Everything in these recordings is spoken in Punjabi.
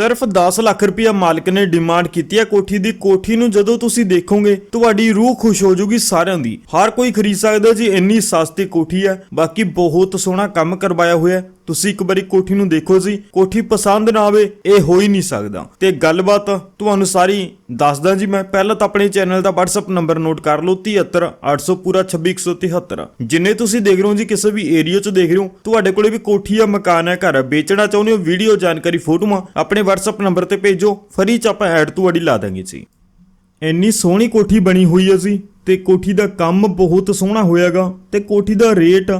ਸਿਰਫ 10 ਲੱਖ ਰੁਪਇਆ ਮਾਲਕ ਨੇ ਡਿਮਾਂਡ ਕੀਤੀ ਹੈ ਕੋਠੀ ਦੀ। ਕੋਠੀ ਨੂੰ ਜਦੋਂ ਤੁਸੀਂ ਦੇਖੋਗੇ, ਤੁਹਾਡੀ ਰੂਹ ਖੁਸ਼ ਹੋ ਜਾਊਗੀ ਸਾਰਿਆਂ ਦੀ। ਹਰ ਕੋਈ ਖਰੀਦ ਸਕਦਾ ਜੀ, ਇੰਨੀ ਸਸਤੀ ਕੋਠੀ ਹੈ। ਬਾਕੀ ਬਹੁਤ ਸੋਹਣਾ ਕੰਮ ਕਰਵਾਇਆ ਹੋਇਆ ਤੁਸੀਂ ਇੱਕ ਵਾਰੀ ਕੋਠੀ ਨੂੰ ਦੇਖੋ ਜੀ। ਕੋਠੀ ਪਸੰਦ ਨਾ ਆਵੇ, ਇਹ ਹੋ ਹੀ ਨਹੀਂ ਸਕਦਾ। ਤੇ ਗੱਲਬਾਤ ਤੁਹਾਨੂੰ ਸਾਰੀ ਦੱਸਦਾ ਜੀ ਮੈਂ, ਪਹਿਲਾਂ ਤਾਂ ਆਪਣੇ ਚੈਨਲ ਦਾ WhatsApp ਨੰਬਰ ਨੋਟ ਕਰ ਲਓ 73800 ਪੂਰਾ 26173 ਜਿੰਨੇ ਤੁਸੀਂ ਦੇਖ ਰਹੇ ਹੋ ਜੀ, ਕਿਸੇ ਵੀ ਏਰੀਆ 'ਚ ਦੇਖ ਰਹੇ ਹੋ, ਤੁਹਾਡੇ ਕੋਲੇ ਵੀ ਕੋਠੀ ਆ ਮਕਾਨ ਹੈ ਘਰ, ਵੇਚਣਾ ਚਾਹੁੰਦੇ ਹੋ ਵੀਡੀਓ ਜਾਣਕਾਰੀ, ਫੋਟੋਆਂ, ਆਪਣੇ WhatsApp ਨੰਬਰ ਤੇ ਭੇਜੋ, ਫਰੀ ਚ ਆਪਾਂ ਐਡ ਤੁਹਾਡੀ ਲਾ ਦਾਂਗੇ ਜੀ। ਇੰਨੀ ਸੋਹਣੀ ਕੋਠੀ ਬਣੀ ਹੋਈ ਹੈ ਜੀ, ਤੇ ਕੋਠੀ ਦਾ ਕੰਮ ਬਹੁਤ ਸੋਹਣਾ ਹੋਇਆਗਾ, ਤੇ ਕੋਠੀ ਦਾ ਰੇਟ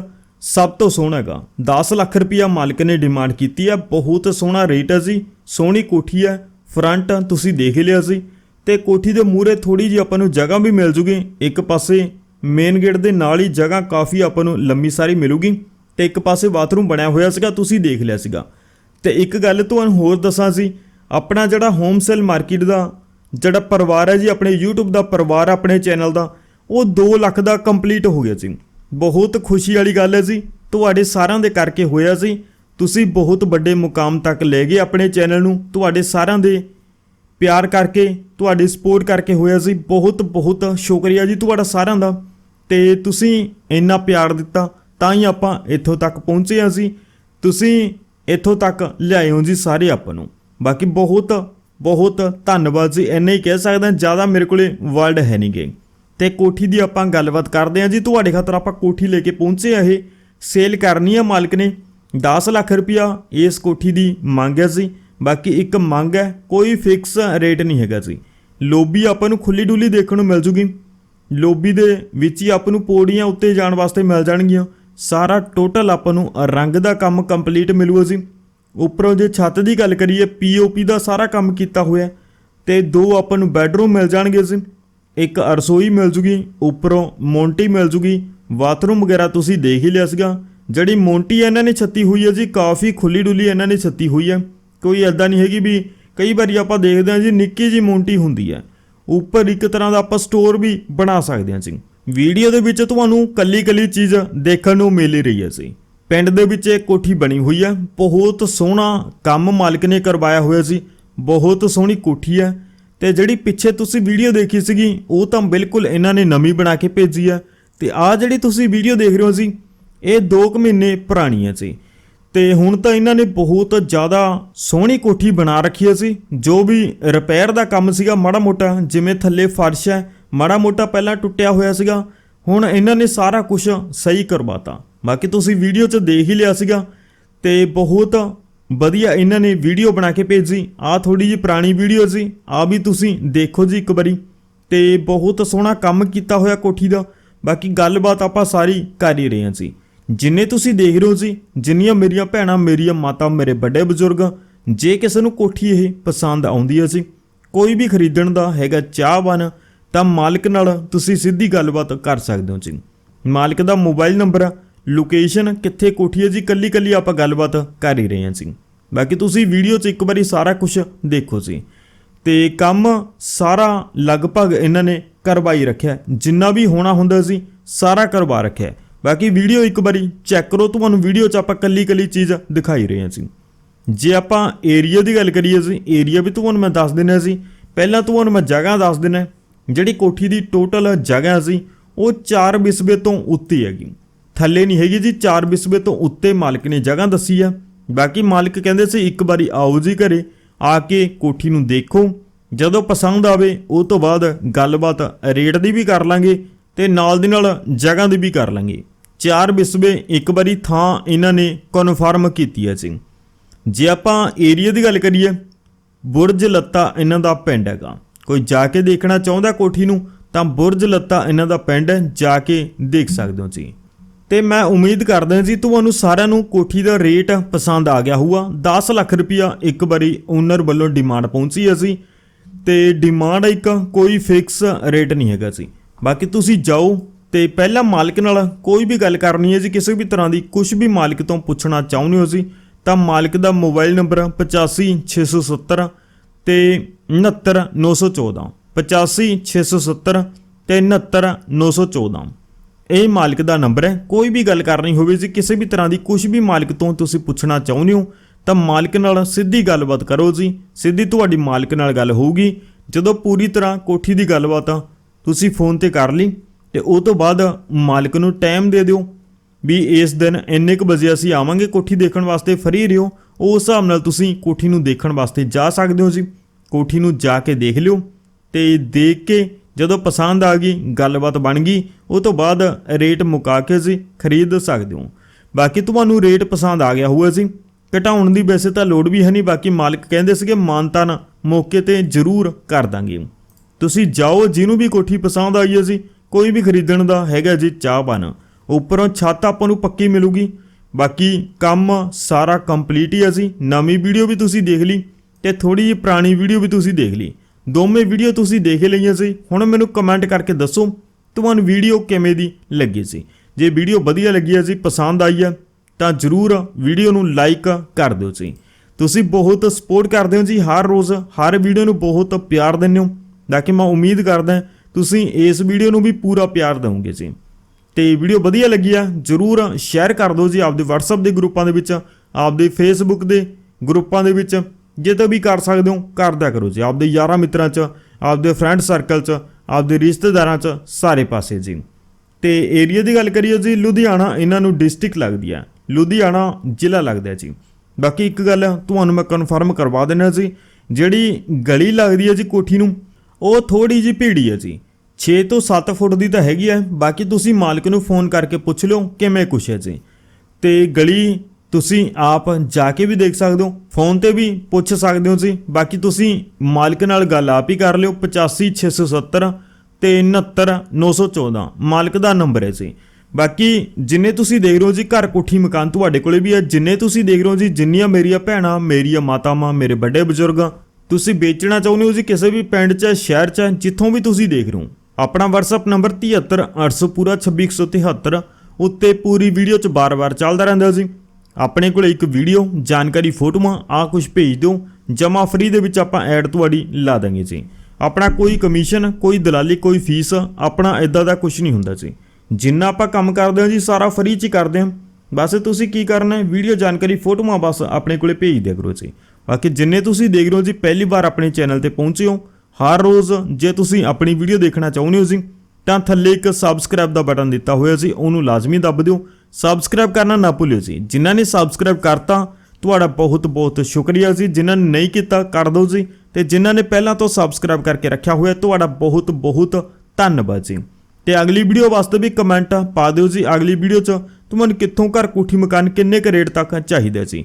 ਸਭ ਤੋਂ ਸੋਹਣਾ ਹੈਗਾ। 10 ਲੱਖ ਰੁਪਇਆ ਮਾਲਕ ਨੇ ਡਿਮਾਂਡ ਕੀਤੀ ਹੈ, ਬਹੁਤ ਸੋਹਣਾ ਰੇਟ ਹੈ ਜੀ, ਸੋਹਣੀ ਕੋਠੀ ਹੈ ਫਰੰਟ ਤੁਸੀਂ ਦੇਖ ਲਿਆ ਸੀ ਤੇ ਕੋਠੀ ਦੇ ਮੂਹਰੇ ਥੋੜੀ ਜਿਹੀ ਆਪਾਂ ਨੂੰ ਜਗ੍ਹਾ ਵੀ ਮਿਲ ਜੂਗੀ। ਇੱਕ ਪਾਸੇ ਮੇਨ ਗੇਟ ਦੇ ਨਾਲ ਹੀ ਜਗ੍ਹਾ ਕਾਫੀ ਆਪਾਂ ਨੂੰ ਲੰਮੀ ਸਾਰੀ ਮਿਲੂਗੀ ਤੇ ਇੱਕ ਪਾਸੇ ਬਾਥਰੂਮ ਬਣਿਆ ਹੋਇਆ ਸੀਗਾ, ਤੁਸੀਂ ਦੇਖ ਲਿਆ ਸੀਗਾ। ਤੇ ਇੱਕ ਗੱਲ ਤੁਹਾਨੂੰ ਹੋਰ ਦੱਸਾਂ ਸੀ ਆਪਣਾ ਜਿਹੜਾ ਹੋਮ ਸੇਲ ਮਾਰਕੀਟ ਦਾ ਜਿਹੜਾ ਪਰਿਵਾਰ ਹੈ ਜੀ, ਆਪਣੇ YouTube ਦਾ ਪਰਿਵਾਰ, ਆਪਣੇ ਚੈਨਲ ਦਾ, ਉਹ 2 ਲੱਖ ਦਾ ਕੰਪਲੀਟ ਹੋ ਗਿਆ ਸੀ ਬਹੁਤ ਖੁਸ਼ੀ ਵਾਲੀ ਗੱਲ ਹੈ ਜੀ, ਤੁਹਾਡੇ ਸਾਰਿਆਂ ਦੇ ਕਰਕੇ ਹੋਇਆ ਸੀ ਤੁਸੀਂ ਬਹੁਤ ਵੱਡੇ ਮੁਕਾਮ ਤੱਕ ਲੈ ਗਏ ਆਪਣੇ ਚੈਨਲ ਨੂੰ, ਤੁਹਾਡੇ ਸਾਰਿਆਂ ਦੇ ਪਿਆਰ ਕਰਕੇ, ਤੁਹਾਡੀ ਸਪੋਰਟ ਕਰਕੇ ਹੋਇਆ ਸੀ। ਬਹੁਤ ਬਹੁਤ ਸ਼ੁਕਰੀਆ ਜੀ ਤੁਹਾਡਾ ਸਾਰਿਆਂ ਦਾ। ਤੇ ਤੁਸੀਂ ਇੰਨਾ ਪਿਆਰ ਦਿੱਤਾ, ਤਾਂ ਹੀ ਆਪਾਂ ਇੱਥੋਂ ਤੱਕ ਪਹੁੰਚੇ ਹਾਂ ਸੀ ਤੁਸੀਂ ਇੱਥੋਂ ਤੱਕ ਲਿਆਏ ਹੋ ਜੀ ਸਾਰੇ ਆਪਾਂ ਨੂੰ। ਬਾਕੀ ਬਹੁਤ ਬਹੁਤ ਧੰਨਵਾਦ ਜੀ। ਇੰਨਾ ਹੀ ਕਹਿ ਸਕਦਾ, ਜ਼ਿਆਦਾ ਮੇਰੇ ਕੋਲੇ ਵਰਡ ਹੈ ਨਹੀਂ ਗੇ। ਤੇ ਕੋਠੀ ਦੀ ਆਪਾਂ ਗੱਲਬਾਤ ਕਰਦੇ ਹਾਂ ਜੀ। ਤੁਹਾਡੇ ਖਾਤਰ ਆਪਾਂ ਕੋਠੀ ਲੈ ਕੇ ਪਹੁੰਚੇ ਆ ਇਹ। ਸੇਲ ਕਰਨੀ ਆ ਮਾਲਕ ਨੇ। 10 ਲੱਖ ਰੁਪਇਆ ਇਸ ਕੋਠੀ ਦੀ ਮੰਗ ਹੈ ਜੀ। ਬਾਕੀ ਇੱਕ ਮੰਗ ਹੈ, ਕੋਈ ਫਿਕਸ ਰੇਟ ਨਹੀਂ ਹੈਗਾ ਜੀ। ਲੋਬੀ ਆਪਾਂ ਨੂੰ ਖੁੱਲੀ ਡੁੱਲੀ ਦੇਖਣ ਨੂੰ ਮਿਲ ਜੂਗੀ। ਲੋਬੀ ਦੇ ਵਿੱਚ ਹੀ ਆਪਾਂ ਨੂੰ ਪੌੜੀਆਂ ਉੱਤੇ ਜਾਣ ਵਾਸਤੇ ਮਿਲ ਜਾਣਗੀਆਂ। ਸਾਰਾ ਟੋਟਲ ਆਪਾਂ ਨੂੰ ਰੰਗ ਦਾ ਕੰਮ ਕੰਪਲੀਟ ਮਿਲੂਗਾ ਜੀ। ਉੱਪਰੋਂ ਜੇ ਛੱਤ ਦੀ ਗੱਲ ਕਰੀਏ ਪੀਓਪੀ ਦਾ ਸਾਰਾ ਕੰਮ ਕੀਤਾ ਹੋਇਆ ਹੈ ਤੇ ਦੋ ਆਪਾਂ ਨੂੰ ਬੈੱਡਰੂਮ ਮਿਲ ਜਾਣਗੇ ਜੀ। ਇੱਕ ਰਸੋਈ ਮਿਲ ਜੂਗੀ, ਉੱਪਰੋਂ ਮੋਂਟੀ ਮਿਲ ਜੂਗੀ। ਬਾਥਰੂਮ ਵਗੈਰਾ ਤੁਸੀਂ ਦੇਖ ਹੀ ਲਿਆ ਸੀਗਾ। ਜਿਹੜੀ ਮੋਂਟੀ ਇਹਨਾਂ ਨੇ ਛੱਤੀ ਹੋਈ ਹੈ ਜੀ, ਕਾਫੀ ਖੁੱਲੀ ਡੁੱਲੀ ਇਹਨਾਂ ਨੇ ਛੱਤੀ ਹੋਈ ਹੈ। ਕੋਈ ਐਦਾਂ ਨਹੀਂ ਹੈਗੀ ਵੀ ਕਈ ਵਾਰੀ ਆਪਾਂ ਦੇਖਦੇ ਹਾਂ ਜੀ, ਨਿੱਕੀ ਜੀ ਮੋਂਟੀ ਹੁੰਦੀ ਹੈ। ਉੱਪਰ ਇੱਕ ਤਰ੍ਹਾਂ ਦਾ ਆਪਾਂ ਸਟੋਰ ਵੀ ਬਣਾ ਸਕਦੇ ਹਾਂ ਜੀ। ਵੀਡੀਓ ਦੇ ਵਿੱਚ ਤੁਹਾਨੂੰ ਕੱਲੀ ਕੱਲੀ ਚੀਜ਼ ਦੇਖਣ ਨੂੰ ਮਿਲ ਹੀ ਰਹੀ ਹੈ ਸੀ ਪਿੰਡ ਦੇ ਵਿੱਚ ਇੱਕ ਕੋਠੀ ਬਣੀ ਹੋਈ ਹੈ। ਬਹੁਤ ਸੋਹਣਾ ਕੰਮ ਮਾਲਕ ਨੇ ਕਰਵਾਇਆ ਹੋਇਆ ਸੀ ਬਹੁਤ ਸੋਹਣੀ ਕੋਠੀ ਹੈ ਤੇ ਜਿਹੜੀ ਪਿੱਛੇ ਤੁਸੀਂ ਵੀਡੀਓ ਦੇਖੀ ਸੀਗੀ, ਉਹ ਤਾਂ ਬਿਲਕੁਲ ਇਹਨਾਂ ਨੇ ਨਵੀਂ ਬਣਾ ਕੇ ਭੇਜੀ ਹੈ। ਤੇ ਆਹ ਜਿਹੜੀ ਤੁਸੀਂ ਵੀਡੀਓ ਦੇਖ ਰਹੇ ਹੋ ਸੀ ਇਹ 2 ਕੁ ਮਹੀਨੇ ਪੁਰਾਣੀ ਹੈ ਸੀ ਤੇ ਹੁਣ ਤਾਂ ਇਹਨਾਂ ਨੇ ਬਹੁਤ ਜ਼ਿਆਦਾ ਸੋਹਣੀ ਕੋਠੀ ਬਣਾ ਰੱਖੀ ਸੀ। ਜੋ ਵੀ ਰਿਪੇਅਰ ਦਾ ਕੰਮ ਸੀਗਾ ਮਾੜਾ ਮੋਟਾ, ਜਿਵੇਂ ਥੱਲੇ ਫਰਸ਼ ਹੈ, ਮਾੜਾ ਮੋਟਾ ਪਹਿਲਾਂ ਟੁੱਟਿਆ ਹੋਇਆ ਸੀਗਾ, ਹੁਣ ਇਹਨਾਂ ਨੇ ਸਾਰਾ ਕੁਝ ਸਹੀ ਕਰਵਾਤਾ। ਬਾਕੀ ਤੁਸੀਂ ਵੀਡੀਓ 'ਚ ਦੇਖ ਹੀ ਲਿਆ ਸੀਗਾ ਤੇ ਬਹੁਤ ਵਧੀਆ ਇਹਨਾਂ ਨੇ ਵੀਡੀਓ ਬਣਾ ਕੇ ਭੇਜੀ। ਆ ਥੋੜੀ ਜਿਹੀ ਪੁਰਾਣੀ ਵੀਡੀਓ ਸੀ ਆ ਵੀ ਤੁਸੀਂ ਦੇਖੋ ਜੀ ਇੱਕ ਵਾਰੀ। ਤੇ ਬਹੁਤ ਸੋਹਣਾ ਕੰਮ ਕੀਤਾ ਹੋਇਆ ਕੋਠੀ ਦਾ। ਬਾਕੀ ਗੱਲਬਾਤ ਆਪਾਂ ਸਾਰੀ ਕਰ ਹੀ ਰਹੇ ਹਾਂ ਜੀ। ਜਿੰਨੇ ਤੁਸੀਂ ਦੇਖ ਰਹੇ ਹੋ ਜੀ, ਜਿੰਨੀਆਂ ਮੇਰੀਆਂ ਭੈਣਾਂ, ਮੇਰੀਆਂ ਮਾਤਾ, ਮੇਰੇ ਵੱਡੇ ਬਜ਼ੁਰਗ, ਜੇ ਕਿਸੇ ਨੂੰ ਕੋਠੀ ਇਹ ਪਸੰਦ ਆਉਂਦੀ ਹੈ ਜੀ, ਕੋਈ ਵੀ ਖਰੀਦਣ ਦਾ ਹੈਗਾ ਚਾਹਵਾਨ ਤਾਂ ਮਾਲਕ ਨਾਲ ਤੁਸੀਂ ਸਿੱਧੀ ਗੱਲਬਾਤ ਕਰ ਸਕਦੇ ਹੋ ਜੀ। ਮਾਲਕ ਦਾ ਮੋਬਾਈਲ ਨੰਬਰ, ਲੋਕੇਸ਼ਨ, ਕਿੱਥੇ ਕੋਠੀ ਹੈ ਜੀ ਕੱਲੀ ਕੱਲੀ ਆਪਾਂ ਗੱਲਬਾਤ ਕਰ ਹੀ ਰਹੇ ਹਾਂ ਜੀ। ਬਾਕੀ ਤੁਸੀਂ ਵੀਡੀਓ 'ਚ ਇੱਕ ਵਾਰੀ ਸਾਰਾ ਕੁਝ ਦੇਖੋ ਜੀ। ਤੇ ਕੰਮ ਸਾਰਾ ਲਗਭਗ ਇਹਨਾਂ ਨੇ ਕਰਵਾਈ ਰੱਖਿਆ। ਜਿੰਨਾ ਵੀ ਹੋਣਾ ਹੁੰਦਾ ਸੀ ਸਾਰਾ ਕਰਵਾ ਰੱਖਿਆ। ਬਾਕੀ ਵੀਡੀਓ ਇੱਕ ਵਾਰੀ ਚੈੱਕ ਕਰੋ, ਤੁਹਾਨੂੰ ਵੀਡੀਓ 'ਚ ਆਪਾਂ ਕੱਲੀ ਕੱਲੀ ਚੀਜ਼ ਦਿਖਾਈ ਰਹੇ ਹਾਂ ਜੀ। ਜੇ ਆਪਾਂ ਏਰੀਆ ਦੀ ਗੱਲ ਕਰੀਏ ਜੀ ਏਰੀਆ ਵੀ ਤੁਹਾਨੂੰ ਮੈਂ ਦੱਸ ਦਿੰਦਾ ਸੀ ਪਹਿਲਾਂ ਤੁਹਾਨੂੰ ਮੈਂ ਜਗ੍ਹਾ ਦੱਸ ਦਿੰਦਾ ਜਿਹੜੀ ਕੋਠੀ ਦੀ ਟੋਟਲ ਜਗ੍ਹਾ ਸੀ ਉਹ 4 ਬਿਸਵੇ ਤੋਂ ਉੱਤੇ ਹੈਗੀ। ਥੱਲੇ ਨਹੀਂ ਹੈਗੀ ਜੀ 4 ਬਿਸਵੇ ਤੋਂ ਉੱਤੇ ਮਾਲਕ ਨੇ ਜਗ੍ਹਾ ਦੱਸੀ ਆ। ਬਾਕੀ ਮਾਲਕ ਕਹਿੰਦੇ ਸੀ, ਇੱਕ ਵਾਰੀ ਆਓ ਜੀ ਘਰੇ, ਆ ਕੇ ਕੋਠੀ ਨੂੰ ਦੇਖੋ। ਜਦੋਂ ਪਸੰਦ ਆਵੇ, ਉਹ ਤੋਂ ਬਾਅਦ ਗੱਲਬਾਤ ਰੇਟ ਦੀ ਵੀ ਕਰ ਲਾਂਗੇ ਤੇ ਨਾਲ ਦੀ ਨਾਲ ਜਗ੍ਹਾ ਦੀ ਵੀ ਕਰ ਲਾਂਗੇ। ਚਾਰ ਬਿਸਵੇ ਇੱਕ ਵਾਰੀ ਥਾਂ ਇਹਨਾਂ ਨੇ ਕਨਫਰਮ ਕੀਤੀ ਹੈ ਜੀ ਜੇ ਆਪਾਂ ਏਰੀਆ ਦੀ ਗੱਲ ਕਰੀਏ, ਬੁਰਜ ਲੱਤਾ ਇਹਨਾਂ ਦਾ ਪਿੰਡ ਹੈਗਾ। ਕੋਈ ਜਾ ਕੇ ਦੇਖਣਾ ਚਾਹੁੰਦਾ ਕੋਠੀ ਨੂੰ, ਤਾਂ ਬੁਰਜ ਲੱਤਾ ਇਹਨਾਂ ਦਾ ਪਿੰਡ ਹੈ, ਜਾ ਕੇ ਦੇਖ ਸਕਦੇ ਹੋ ਜੀ ਤੇ ਮੈਂ ਉਮੀਦ ਕਰਦਾ ਜੀ, ਤੁਹਾਨੂੰ ਸਾਰਿਆਂ ਨੂੰ ਕੋਠੀ ਦਾ ਰੇਟ ਪਸੰਦ ਆ ਗਿਆ ਹੋਊਗਾ। 10 ਲੱਖ ਰੁਪਇਆ ਇੱਕ ਵਾਰੀ ਓਨਰ ਵੱਲੋਂ ਡਿਮਾਂਡ ਪਹੁੰਚੀ ਹੈ ਜੀ। ਤੇ ਡਿਮਾਂਡ ਇੱਕ ਕੋਈ ਫਿਕਸ ਰੇਟ ਨਹੀਂ ਹੈਗਾ ਜੀ। ਬਾਕੀ ਤੁਸੀਂ ਜਾਓ ਤੇ ਪਹਿਲਾਂ ਮਾਲਕ ਨਾਲ ਕੋਈ ਵੀ ਗੱਲ ਕਰਨੀ ਹੈ ਜੀ, ਕਿਸੇ ਵੀ ਤਰ੍ਹਾਂ ਦੀ ਕੁਝ ਵੀ ਮਾਲਕ ਤੋਂ ਪੁੱਛਣਾ ਚਾਹੁੰਦੇ ਹੋ ਜੀ, ਤਾਂ ਮਾਲਕ ਦਾ ਮੋਬਾਈਲ ਨੰਬਰ 85670 ਤੇ 69914 85670 ਤੇ 69914 ਇਹ ਮਾਲਕ ਦਾ ਨੰਬਰ ਹੈ। ਕੋਈ ਵੀ ਗੱਲ ਕਰਨੀ ਹੋਵੇ ਜੀ, ਕਿਸੇ ਵੀ ਤਰ੍ਹਾਂ ਦੀ ਕੁਝ ਵੀ ਮਾਲਕ ਤੋਂ ਤੁਸੀਂ ਪੁੱਛਣਾ ਚਾਹੁੰਦੇ ਹੋ, ਤਾਂ ਮਾਲਕ ਨਾਲ ਸਿੱਧੀ ਗੱਲਬਾਤ ਕਰੋ ਜੀ। ਸਿੱਧੀ ਤੁਹਾਡੀ ਮਾਲਕ ਨਾਲ ਗੱਲ ਹੋਊਗੀ। ਜਦੋਂ ਪੂਰੀ ਤਰ੍ਹਾਂ ਕੋਠੀ ਦੀ ਗੱਲਬਾਤ ਤੁਸੀਂ ਫੋਨ ਤੇ ਕਰ ਲਈ ਤੇ ਉਹ ਤੋਂ ਬਾਅਦ ਮਾਲਕ ਨੂੰ ਟਾਈਮ ਦੇ ਦਿਓ ਵੀ ਇਸ ਦਿਨ ਇੰਨੇ ਕੁ ਵਜੇ ਅਸੀਂ ਆਵਾਂਗੇ ਕੋਠੀ ਦੇਖਣ ਵਾਸਤੇ, ਫਰੀ ਰਿਓ। ਉਸ ਹਿਸਾਬ ਨਾਲ ਤੁਸੀਂ ਕੋਠੀ ਨੂੰ ਦੇਖਣ ਵਾਸਤੇ ਜਾ ਸਕਦੇ ਹੋ ਜੀ। ਕੋਠੀ ਨੂੰ ਜਾ ਕੇ ਦੇਖ ਲਿਓ ਤੇ ਦੇਖ ਕੇ ਜਦੋਂ ਪਸੰਦ ਆ ਗਈ, ਗੱਲਬਾਤ ਬਣ ਗਈ, ਉਹ ਤੋਂ ਬਾਅਦ ਰੇਟ ਮੁਕਾ ਕੇ ਜੀ ਖਰੀਦ ਸਕਦੇ ਹੋ। ਬਾਕੀ ਤੁਹਾਨੂੰ ਰੇਟ ਪਸੰਦ ਆ ਗਿਆ ਹੋਊਗਾ ਜੀ। ਘਟਾਉਣ ਦੀ ਵੈਸੇ ਤਾਂ ਲੋੜ ਵੀ ਹੈ ਨਹੀਂ, ਬਾਕੀ ਮਾਲਕ ਕਹਿੰਦੇ ਸੀਗੇ ਮਾਨਤਾ ਨਾ ਮੌਕੇ ਤੇ ਜ਼ਰੂਰ ਕਰ ਦਾਂਗੇ। ਤੁਸੀਂ ਜਾਓ, ਜਿਹਨੂੰ ਵੀ ਕੋਠੀ ਪਸੰਦ ਆਈ ਹੈ ਜੀ ਕੋਈ ਵੀ ਖਰੀਦਣ ਦਾ ਹੈਗਾ ਜੀ ਚਾਹ ਬਣ, ਉੱਪਰੋਂ ਛੱਤ ਆਪਾਂ ਨੂੰ ਪੱਕੀ ਮਿਲੂਗੀ। ਬਾਕੀ ਕੰਮ ਸਾਰਾ ਕੰਪਲੀਟ ਹੀ ਹੈ ਜੀ। ਨਵੀਂ ਵੀਡੀਓ ਵੀ ਤੁਸੀਂ ਦੇਖ ਲਈ ਤੇ ਥੋੜੀ ਜਿਹੀ ਪੁਰਾਣੀ ਵੀਡੀਓ ਵੀ ਤੁਸੀਂ ਦੇਖ ਲਈ। ਦੋਵੇਂ ਵੀਡੀਓ ਤੁਸੀਂ ਦੇਖ ਲਈਆਂ ਸੀ ਹੁਣ ਮੈਨੂੰ ਕਮੈਂਟ ਕਰਕੇ ਦੱਸੋ, ਤੁਹਾਨੂੰ ਵੀਡੀਓ ਕਿਵੇਂ ਦੀ ਲੱਗੀ ਸੀ ਜੇ ਵੀਡੀਓ ਵਧੀਆ ਲੱਗੀ ਹੈ ਜੀ, ਪਸੰਦ ਆਈ ਹੈ ਤਾਂ ਜਰੂਰ ਵੀਡੀਓ ਨੂੰ ਲਾਈਕ ਕਰ ਦਿਓ ਜੀ। ਤੁਸੀਂ ਬਹੁਤ ਸਪੋਰਟ ਕਰਦੇ ਹੋ ਜੀ। ਹਰ ਰੋਜ਼ ਹਰ ਵੀਡੀਓ ਨੂੰ ਬਹੁਤ ਪਿਆਰ ਦਿੰਦੇ ਹੋ। ਤਾਂ ਕਿ ਮੈਂ ਉਮੀਦ ਕਰਦਾ ਤੁਸੀਂ ਇਸ ਵੀਡੀਓ ਨੂੰ ਵੀ ਪੂਰਾ ਪਿਆਰ ਦਿਓਗੇ ਜੀ। ਤੇ ਵੀਡੀਓ ਵਧੀਆ ਲੱਗੀ ਆ, ਜਰੂਰ ਸ਼ੇਅਰ ਕਰ ਦਿਓ ਜੀ ਆਪਦੇ WhatsApp ਦੇ ਗਰੁੱਪਾਂ ਦੇ ਵਿੱਚ, ਆਪਦੇ Facebook ਦੇ ਗਰੁੱਪਾਂ ਦੇ ਵਿੱਚ, ਜੇ ਤਾਂ ਵੀ ਕਰ ਸਕਦੇ ਹੋ ਕਰਦਾ ਕਰੋ ਜੀ। ਆਪਦੇ ਯਾਰਾਂ ਮਿੱਤਰਾਂ 'ਚ, ਆਪਦੇ ਫਰੈਂਡ ਸਰਕਲ 'ਚ, ਆਪਦੇ ਰਿਸ਼ਤੇਦਾਰਾਂ 'ਚ, ਸਾਰੇ ਪਾਸੇ ਜੀ। ਤੇ ਏਰੀਆ ਦੀ ਗੱਲ ਕਰੀਏ ਜੀ, ਲੁਧਿਆਣਾ ਇਹਨਾਂ ਨੂੰ ਡਿਸਟ੍ਰਿਕਟ ਲੱਗਦੀ ਆ। ਲੁਧਿਆਣਾ ਜ਼ਿਲ੍ਹਾ ਲੱਗਦਾ ਜੀ। ਬਾਕੀ ਇੱਕ ਗੱਲ ਤੁਹਾਨੂੰ ਮੈਂ ਕਨਫਰਮ ਕਰਵਾ ਦਿੰਦਾ ਜੀ, ਜਿਹੜੀ ਗਲੀ ਲੱਗਦੀ ਹੈ ਜੀ ਕੋਠੀ ਨੂੰ ਉਹ ਥੋੜੀ ਜੀ ਭੀੜੀ ਹੈ ਜੀ। 6 ਤੋਂ 7 ਫੁੱਟ ਦੀ ਤਾਂ ਹੈਗੀ ਹੈ। ਬਾਕੀ ਤੁਸੀਂ ਮਾਲਕ ਨੂੰ ਫੋਨ ਕਰਕੇ ਪੁੱਛ ਲਿਓ ਕਿਵੇਂ ਕੁਛ ਹੈ ਜੀ। ਤੇ ਗਲੀ ਤੁਸੀਂ ਆਪ ਜਾ ਕੇ ਵੀ ਦੇਖ ਸਕਦੇ ਹੋ, ਫੋਨ ਤੇ ਵੀ ਪੁੱਛ ਸਕਦੇ ਹੋ ਜੀ। ਬਾਕੀ ਤੁਸੀਂ ਮਾਲਕ ਨਾਲ ਗੱਲ ਆਪ ਹੀ ਕਰ ਲਿਓ 85670 ਤੇ 69914 ਮਾਲਕ ਦਾ ਨੰਬਰ ਹੈ ਜੀ। ਬਾਕੀ ਜਿੰਨੇ ਤੁਸੀਂ ਦੇਖ ਰਹੇ ਹੋ ਜੀ, ਘਰ ਕੋਠੀ ਮਕਾਨ ਤੁਹਾਡੇ ਕੋਲੇ ਵੀ ਹੈ। ਜਿੰਨੇ ਤੁਸੀਂ ਦੇਖ ਰਹੇ ਹੋ ਜੀ, ਜਿੰਨੀਆਂ ਮੇਰੀਆਂ ਭੈਣਾਂ, ਮੇਰੀਆਂ ਮਾਤਾਵਾਂ, ਮੇਰੇ ਵੱਡੇ ਬਜ਼ੁਰਗਾਂ ਤੁਸੀਂ ਵੇਚਣਾ ਚਾਹੁੰਦੇ ਹੋ ਜੀ ਕਿਸੇ ਵੀ ਪਿੰਡ 'ਚ, ਸ਼ਹਿਰ 'ਚ, ਜਿੱਥੋਂ ਵੀ ਤੁਸੀਂ ਦੇਖ ਰਹੇ ਹੋ। ਆਪਣਾ WhatsApp ਨੰਬਰ 73800 ਪੂਰਾ 26173 ਉੱਤੇ ਪੂਰੀ ਵੀਡੀਓ 'ਚ ਬਾਰ-ਬਾਰ ਚੱਲਦਾ ਰਹਿੰਦਾ ਜੀ। ਆਪਣੇ ਕੋਲ ਇੱਕ ਵੀਡੀਓ ਜਾਣਕਾਰੀ, ਫੋਟੋਆਂ ਆ ਕੁਝ ਭੇਜ ਦਿਓ। ਜਮਾ ਫਰੀ ਦੇ ਵਿੱਚ ਆਪਾਂ ਐਡ ਤੁਹਾਡੀ ਲਾ ਦਾਂਗੇ ਜੀ। ਆਪਣਾ ਕੋਈ ਕਮਿਸ਼ਨ ਕੋਈ ਦਲਾਲੀ, ਕੋਈ ਫੀਸ ਆਪਣਾ ਇਦਾਂ ਦਾ ਕੁਝ ਨਹੀਂ ਹੁੰਦਾ ਜੀ। ਜਿੰਨਾ ਆਪਾਂ ਕੰਮ ਕਰਦੇ ਹਾਂ ਜੀ, ਸਾਰਾ ਫਰੀ ਚ ਹੀ ਕਰਦੇ ਹਾਂ। ਬਸ ਤੁਸੀਂ ਕੀ ਕਰਨਾ ਹੈ? ਵੀਡੀਓ ਜਾਣਕਾਰੀ, ਫੋਟੋਆਂ ਬਸ ਆਪਣੇ ਕੋਲੇ ਭੇਜ ਦਿਆ ਕਰੋ ਜੀ। ਬਾਕੀ ਜਿੰਨੇ ਤੁਸੀਂ ਦੇਖ ਰਹੇ ਹੋ ਜੀ, ਪਹਿਲੀ ਵਾਰ ਆਪਣੇ ਚੈਨਲ ਤੇ ਪਹੁੰਚੇ ਹੋ, ਹਰ ਰੋਜ਼ ਜੇ ਤੁਸੀਂ ਆਪਣੀ ਵੀਡੀਓ ਦੇਖਣਾ ਚਾਹੁੰਦੇ ਹੋ ਜੀ, ਤਾਂ ਥੱਲੇ ਇੱਕ ਸਬਸਕ੍ਰਾਈਬ ਦਾ ਬਟਨ ਦਿੱਤਾ ਹੋਇਆ ਸੀ ਉਹਨੂੰ ਲਾਜ਼ਮੀ ਦੱਬ ਦਿਓ। ਸਬਸਕ੍ਰਾਈਬ ਕਰਨਾ ਨਾ ਭੁੱਲਿਓ ਜੀ। ਜਿਨ੍ਹਾਂ ਨੇ ਸਬਸਕ੍ਰਾਈਬ ਕਰਤਾ, ਤੁਹਾਡਾ ਬਹੁਤ ਬਹੁਤ ਸ਼ੁਕਰੀਆ ਜੀ। ਜਿਨ੍ਹਾਂ ਨੇ ਨਹੀਂ ਕੀਤਾ, ਕਰ ਦਿਓ ਜੀ। ਤੇ ਜਿਨ੍ਹਾਂ ਨੇ ਪਹਿਲਾਂ ਤੋਂ ਸਬਸਕ੍ਰਾਈਬ ਕਰਕੇ ਰੱਖਿਆ ਹੋਇਆ, ਤੁਹਾਡਾ ਬਹੁਤ ਬਹੁਤ ਧੰਨਵਾਦ ਜੀ। ਤੇ ਅਗਲੀ ਵੀਡੀਓ ਵਾਸਤੇ ਵੀ ਕਮੈਂਟ ਪਾ ਦਿਓ ਜੀ। ਅਗਲੀ ਵੀਡੀਓ 'ਚ ਤੁਹਾਨੂੰ ਕਿੱਥੋਂ ਘਰ ਕੋਠੀ ਮਕਾਨ ਕਿੰਨੇ ਕੁ ਰੇਟ ਤੱਕ ਚਾਹੀਦਾ ਜੀ।